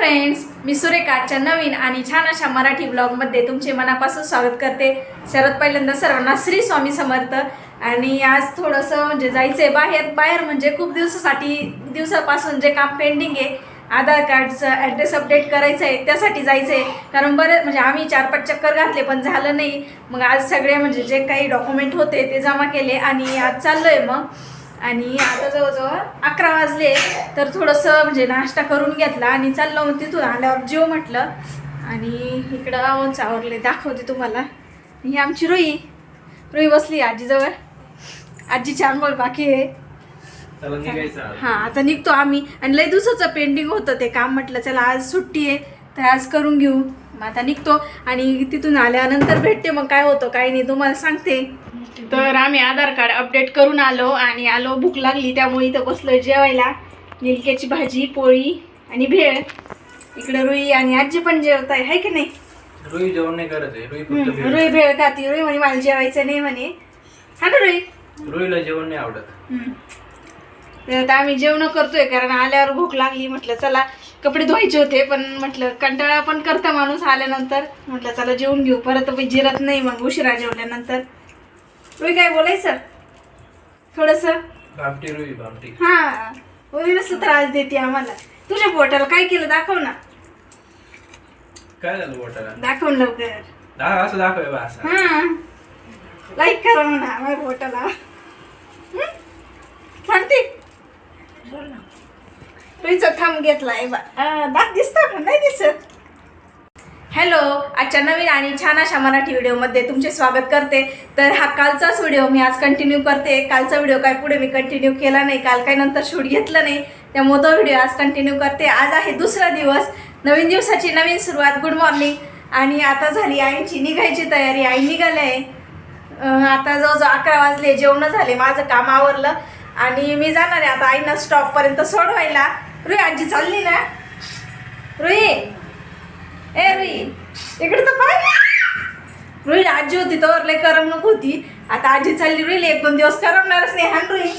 Friends मी सुरेखाच्या नवीन आणि छान अशा मराठी ब्लॉगमध्ये तुमचे मनापासून स्वागत करते. सर्वात पहिल्यांदा सर्वांना श्री स्वामी समर्थ. आणि आज थोडंसं म्हणजे जायचं आहे बाहेर. बाहेर म्हणजे खूप दिवसासाठी दिवसापासून जे काम पेंडिंग आहे आधार कार्डचं ॲड्रेस अपडेट करायचं आहे त्यासाठी जायचं आहे कारण बरं म्हणजे आम्ही चार पाच चक्कर घातले पण झालं नाही. मग आज सगळे म्हणजे जे काही डॉक्युमेंट होते ते जमा केले आणि आज चाललो आहे मग. आणि आता जवळजवळ अकरा वाजले तर थोडंसं म्हणजे नाश्ता करून घेतला आणि चाललो मग तिथून आल्यावर जेव म्हटलं. आणि इकडं आवनच आवरले दाखवते तुम्हाला. ही आमची रोई. रोई बसली आजीजवळ. आजीची आंघोळ बाकी आहे. हां आता निघतो आम्ही. आणि लय दिवसाचं पेंडिंग होतं ते काम म्हटलं चला आज सुट्टी आहे. तर आज करून घेऊ. मग आता निघतो आणि तिथून आल्यानंतर भेटते. मग काय होतं काय नाही तुम्हाला सांगते. तर आम्ही आधार कार्ड अपडेट करून आलो आणि आलो भूक लागली. त्यामुळे इथं बसलो जेवायला. निलक्याची भाजी पोळी आणि भेळ. इकडे रुई आणि आजी पण जेवत आहे की नाही? रुई जेवण नाही करत आहे रुई भेळ. रुई भेळ खाती. रुई म्हणे मला जेवायचं नाही म्हणे. हा ना रुई? रुईला जेवण नाही आवडत. तर आम्ही जेवण करतोय कारण आल्यावर भूक लागली. म्हटलं चला कपडे धुवायचे होते पण म्हटलं कंटाळा पण करता माणूस आल्यानंतर. म्हटलं चला जेवून घेऊ. परत मी जिरत नाही मग उशिरा जेवल्यानंतर. तुम्ही काय थोडस? भामटी रुई भामटी. हा वगैरेच त्रास देते आम्हाला. तुझ्या पोटाला काय केलं दाखव ना. काय झालं दाखव ना लवकर. असं दाखव हा. लाईक करा म्हणा माझ्या पोटाला. हं? सांगते तुझं थांब घेतलाय बा. अं, दात दिसतो का नाही दिसत. हॅलो आजच्या नवीन आणि छान अशा मराठी व्हिडिओमध्ये तुमचे स्वागत करते. तर हा कालचाच व्हिडिओ मी आज कंटिन्यू करते. कालचा व्हिडिओ काय पुढे मी कंटिन्यू केला नाही. काल काय नंतर शूट घेतलं नाही. त्यामुळे तो व्हिडिओ आज कंटिन्यू करते. आज आहे दुसरा दिवस. नवीन दिवसाची नवीन सुरुवात. गुड मॉर्निंग आणि आता झाली आईची निघायची तयारी. आई निघाले आहे. आता जवळजवळ अकरा वाजले. जेवणं झाले. माझं काम आवरलं. आणि मी जाणार आहे. आता आईना स्टॉपपर्यंत सोडवायला. रुई आजी चालली ना? रुई. ए रुई. इकडे तर पाय रुई आजी होती तर लय करमणूक होती. आता आजी चालली रुईला एक दोन दिवस करमणारच नाही हान रुई.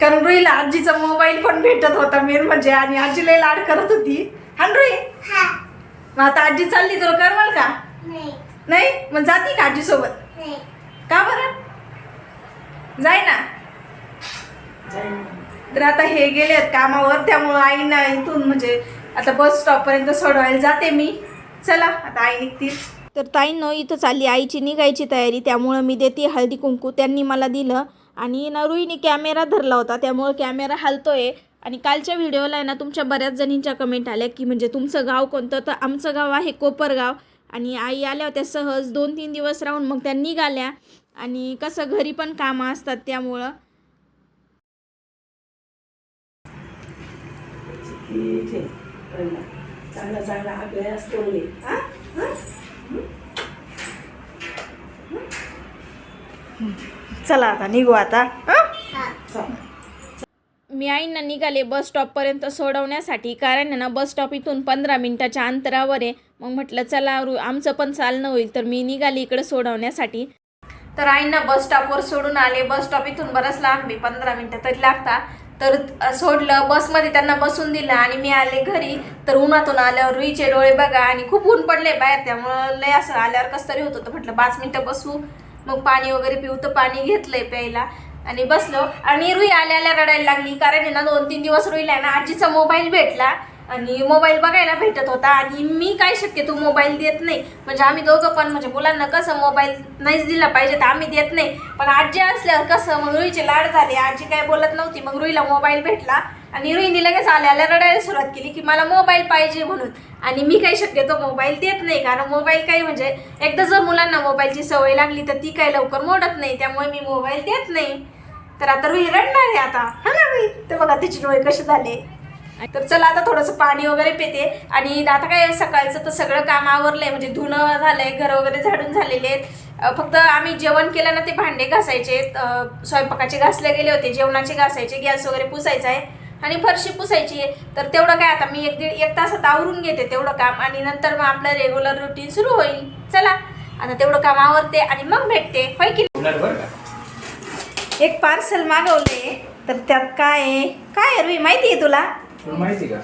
कारण रुईला आजीचा मोबाईल पण भेटत होता मेन म्हणजे आणि आजी लय लाड करत होती. हान रुई. मग आता आजी चालली तुला करमाल का? नाही. मग जाती का आजी सोबत का बरं? जाय ना. तर आता हे गेलेत कामावर त्यामुळं आईना इथून म्हणजे आता बस स्टॉपपर्यंत सोडवायला जाते मी. चला आता आई निघतील. तर ताईनं इथं चालली आईची निघायची तयारी. त्यामुळं मी देते हळदी कुंकू. त्यांनी मला दिलं. आणि नरुईने कॅमेरा धरला होता. त्यामुळं कॅमेरा हलतोय. आणि कालच्या व्हिडिओला आहे ना तुमच्या बऱ्याच जणींच्या कमेंट आल्या की म्हणजे तुमचं गाव कोणतं? तर आमचं गाव आहे कोपरगाव. आणि आई आल्या होत्या सहज. दोन तीन दिवस राहून मग त्या निघाल्या. आणि कसं घरी पण कामं असतात त्यामुळं. चांगला चांगला अभ्यास करू हा? चला आता निघू आता. हं? मी आईंना निघाले बस स्टॉपपर्यंत सोडवण्यासाठी. कारण ना बस स्टॉप इथून पंधरा मिनिटाच्या अंतरावर आहे. मग म्हटलं चला रु आमचं पण चालणं होईल. तर मी निघाली इकडे सोडवण्यासाठी. तर आईंना बस स्टॉपवर सोडून आले. बस स्टॉप इथून बरंच लांब आहे. पंधरा मिनटं तरी लागतात. तर सोडलं बसमध्ये त्यांना बसून दिलं आणि मी आले घरी. तर उन्हातून आल्यावर रुईचे डोळे बघा आणि खूप ऊन पडले बाहेर. त्यामुळं लय असं आल्यावर कसं तरी होत होतं. म्हटलं पाच मिनटं बसू. मग पाणी वगैरे पिऊ तर पाणी घेतलंय प्यायला. आणि बसलो. आणि रुई आल्या आल्या रडायला लागली. कारण आहे ना दोन तीन दिवस रुईला आहे ना आजीचा मोबाईल भेटला. आणि मोबाईल बघायला भेटत होता. आणि मी काय शक्यतो मोबाईल देत नाही. म्हणजे आम्ही दोघं पण म्हणजे मुलांना कसं मोबाईल नाहीच दिला पाहिजे तर आम्ही देत नाही. पण आजी असल्यावर कसं मग रुईचे लाड झाले. आजी काय बोलत नव्हती मग रुईला मोबाईल भेटला. आणि रुईनी लगेच आल्याला रडायला सुरुवात केली की मला मोबाईल पाहिजे म्हणून. आणि मी काही शक्यतो मोबाईल देत नाही. कारण मोबाईल काही म्हणजे एकदा जर मुलांना मोबाईलची सवय लागली तर ती काही लवकर मोडत नाही. त्यामुळे मी मोबाईल देत नाही. तर आता रुई रडणार आहे आता. हा ना रुई? तर बघा तिचे डोळे कसे झाले. तर चला आता थोडंसं पाणी वगैरे पिते. आणि आता काय सकाळचं तर सगळं काम आवरलंय म्हणजे धुणं झालंय घर वगैरे झाडून झालेले आहेत. फक्त आम्ही जेवण केलं ना ते भांडे घासायचे. स्वयंपाकाचे घासले गेले होते जेवणाचे घासायचे गॅस वगैरे पुसायचा आहे. आणि फरशी पुसायची आहे. तर तेवढं काय आता मी एक दीड एक तासात आवरून घेते तेवढं काम. आणि नंतर मग आपलं रेग्युलर रुटीन सुरू होईल. चला. आता तेवढं काम आवरते आणि मग भेटते. होय की एक पार्सल मागवले तर त्यात काय आहे? काय रुई? माहिती आहे तुला? तुला माहिती का?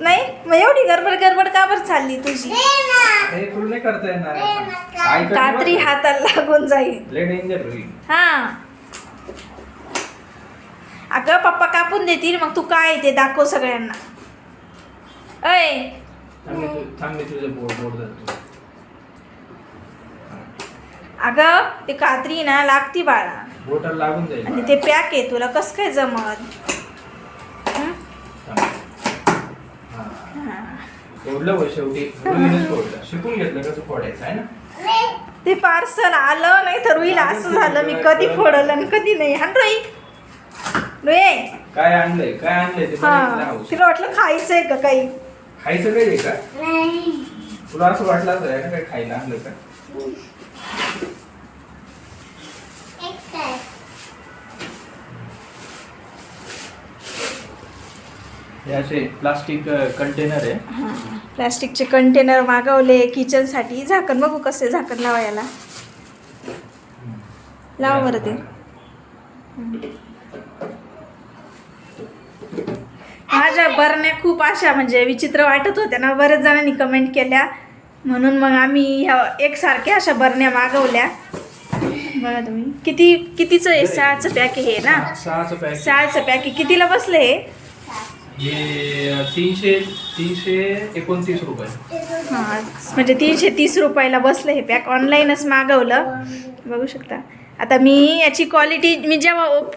नाही मग एवढी गडबड गडबड का बरं चालली तुझी? हे तुला नाही करता येणार. काय? करते कात्री बघ. हाताला लागून जाईल. लय डेंजर होईल हा. अगं पप्पा कापून देतील मग तू काय ते दाखव सगळ्यांना. अय थांब मी तु- थांब मी तुझं बोर्ड बोर्ड धरतो. अगं ते कात्री ना लागती बाळा. बोटाला लागून जाईल. आणि. ते पॅक आहे तुला कस काय जमत हं? थांब. फोडलं बघ शेवटी रुईनच फोडलं शिकून घेतलं कसं फोडायचं आहे ना? ते पार्सल आलं नाही तर होईल असं झालं. मी कधी फोडलं आणि कधी नाही. हा रोई रोई काय आणलंय? काय आणलंय ते हा. तिला वाटलं खायचंय का काही? खायचं काय आहे का? तुला असं वाटलं असं आहे ना काय खायला आणलं का? हे असे प्लास्टिक कंटेनर आहे. प्लास्टिकचे कंटेनर मागवले किचनसाठी झाकण बघू कसे झाकण लावायला. लावा बरं ते. माझ्या बरण्या खूप अशा म्हणजे विचित्र वाटत होत्या ना. बऱ्याच जणांनी कमेंट केल्या. म्हणून मग आम्ही ह्या एकसारख्या अशा बरण्या मागवल्या. बघा तुम्ही. किती कितीचं आहे? सहाचं पॅक हे ना. सहाचं पॅक सहाचं पॅक कितीला बसलं हे? हे तीनशे तीनशे एकोणतीस रुपये. हां म्हणजे तीनशे तीस रुपयाला बसलं हे पॅक ऑनलाईनच मागवलं. बघू शकता. आता मी याची क्वालिटी मी जेव्हा ओप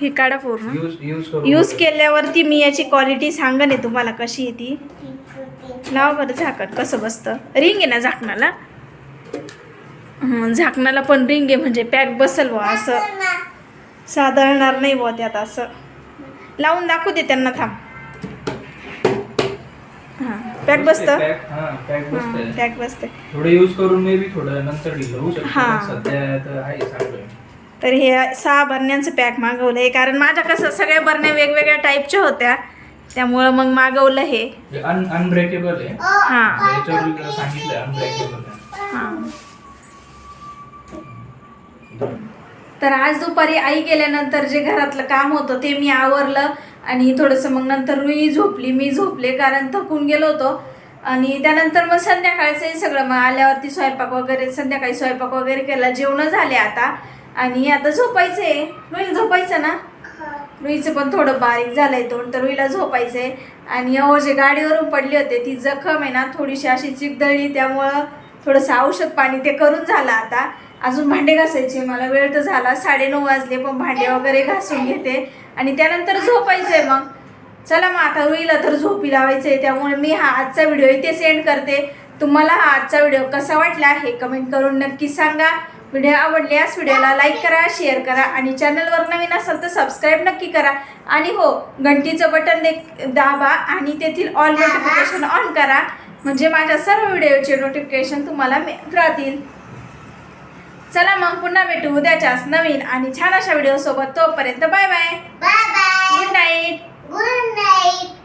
हे काढा पूर्ण. यूज यूज करून यूज केल्यावरती मी याची क्वालिटी सांगन आहे तुम्हाला कशी आहे ती. लाव बरं झाकण कसं बसतं. रिंग आहे ना झाकणाला? हं, झाकणाला पण रिंग आहे म्हणजे पॅक बसल बुवा असं. साधारणार नाही बुवा त्यात असं. लावून दाखवू दे त्यांना थांब. पॅक बसतं पॅक हा बसते. थोडं यूज करून मे बी थोडं नंतर शकतं. हा. सध्या तर आहे चांगलं. तर हे सहा बरण्यांचं पॅक मागवलं आहे कारण माझ्या कसं सगळ्या बरण्या वेगवेगळ्या टाईपच्या होत्या. त्यामुळं मग मागवलं हे. अन अनब्रेकेबल आहे. हां. याच्यावर सांगितलं अनब्रेकेबल आहे. हां. तर आज दुपारी आई गेल्यानंतर जे घरातलं काम होतं ते मी आवरलं आणि थोडंसं मग नंतर रुई झोपली मी झोपले कारण थकून गेलो होतो. आणि त्यानंतर मग संध्याकाळचंही सगळं मग आल्यावरती स्वयंपाक वगैरे संध्याकाळी स्वयंपाक वगैरे केला जेवणं झाले आता. आणि आता झोपायचं आहे रुई झोपायचं ना? रुईचं पण थोडं बारीक झालंय तोंड तर रुईला झोपायचंय. आणि अहो जे गाडीवरून पडली होते ती जखम आहे ना थोडीशी अशी चिकदळली त्यामुळं थोडंसं औषध पाणी ते करून झालं आता. अजून भांडे घासायचे. मला वेळ तर झाला. साडेनऊ वाजले पण भांडे वगैरे घासून घेते. आणि त्यानंतर झोपायचंय मग. चला मग आता रुईला तर झोपी लावायचंय. त्यामुळे मी हा आजचा व्हिडिओ इथे सेंड करते. तुम्हाला हा आजचा व्हिडिओ कसा वाटला हे कमेंट करून नक्की सांगा. व्हिडिओ आवडल्यास व्हिडिओला लाईक करा शेअर करा आणि चॅनलवर नवीन असाल तर सबस्क्राईब नक्की करा. आणि हो घंटीचं बटन दे दाबा आणि तेथील ऑल नोटिफिकेशन ऑन करा. म्हणजे माझ्या सर्व व्हिडिओचे नोटिफिकेशन तुम्हाला मिळत राहतील चला मग पुन्हा भेटू उद्याच्याच नवीन आणि छान अशा व्हिडिओ सोबत तोपर्यंत bye bye Bye bye. Good night Good night.